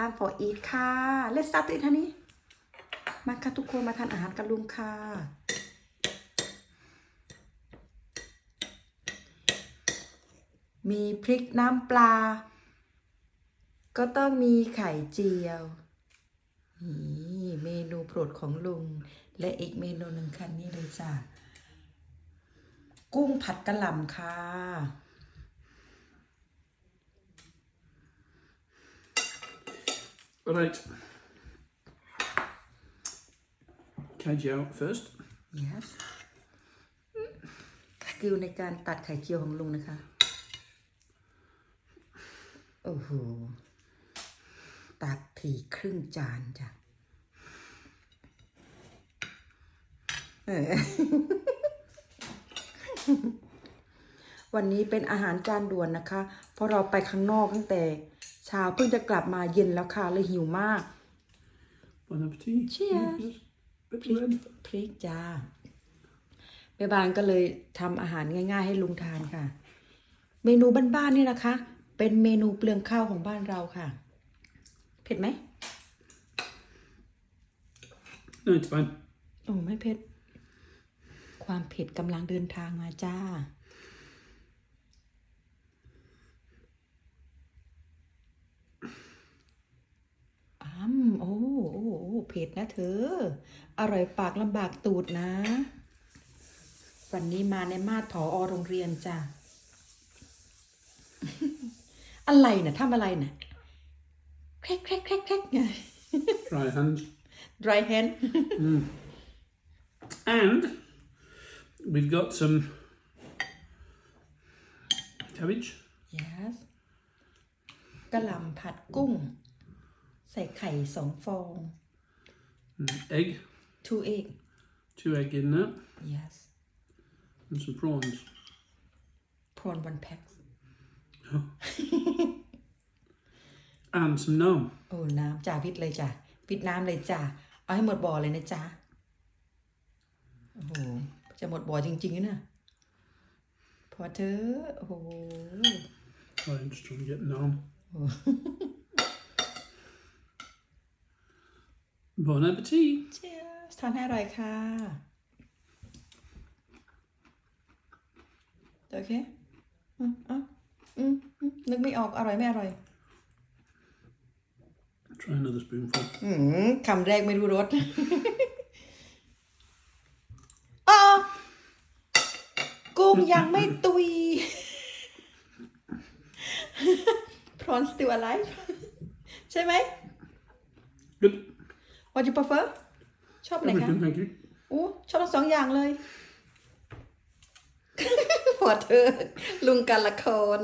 time for eat ค่ะ let's start it ท่านี้ มาค่ะทุกคนมาทานอาหารกันลุงค่ะ มีพริกน้ำปลา ก็ต้องมีไข่เจียวนี่เมนูโปรดของลุง และอีกเมนูหนึ่งค่ะนี่เลยจ้ะ กุ้งผัดกระหล่ำค่ะ Right. KG out first. yes สกิลในการตัดไข่เจียวของลุงนะคะ โอ้โห ตัดทีครึ่งจานจ้ะเออวันนี้เป็นอาหารจานด่วนนะคะ เพราะเราไปข้างนอกตั้งแต่ เช้าเพิ่งจะกลับมาเย็นแล้วค่ะเลยหิวมาก Bon appetit. Cheers. Yes. Bit พริก red. พริกจ้าแม่บานก็เลยทำอาหารง่าย ๆ ให้ลุงทานค่ะ เมนูบ้านๆนี่นะคะ เป็นเมนูเปลืองข้าวของบ้านเราค่ะ เผ็ดไหม No, it's fine. โอ้ไม่เผ็ด ความเผ็ดกำลังเดินทางมาจ้า อ้ำโอ้โอ้โอ้ เผ็ดนะเธอ อร่อยปากลำบากตูดนะ วันนี้มาในมาดผออโรงเรียนจ้ะ อะไรนะทำอะไรนะแครกแครกแครกแครกไง Dry hands. dry hand And we've got some cabbage, yes กะหล่ำผัดกุ้ง ใส่ไข่สองฟอง and egg, two egg two egg in there, yes and some prawns. prawn one pack And some naan. โอ้น้ำจ่าพิดเลยจ้ะพิดน้ำเลยจ้ะเอาให้หมดบ่อเลยนะจ๊ะโอ้โหจะหมดบ่อจริงๆนะเนี่ยพอเธอะโอ้โห I'm just trying to get naan. Bon appetit. เชียร์ทานให้อร่อยค่ะ โอเค อืมอะอืมอืมนึกไม่ออกอร่อยไม่อร่อย Try another spoonful. อืมคำแรกไม่รู้รสอ๋อกุ้งยังไม่ตุย prawn still alive ใช่ไหม Good. What you prefer ชอบอะไรคะ Everything, thank you. โอ้ชอบทั้งสองอย่างเลย พอเธอ ลุงกันละคร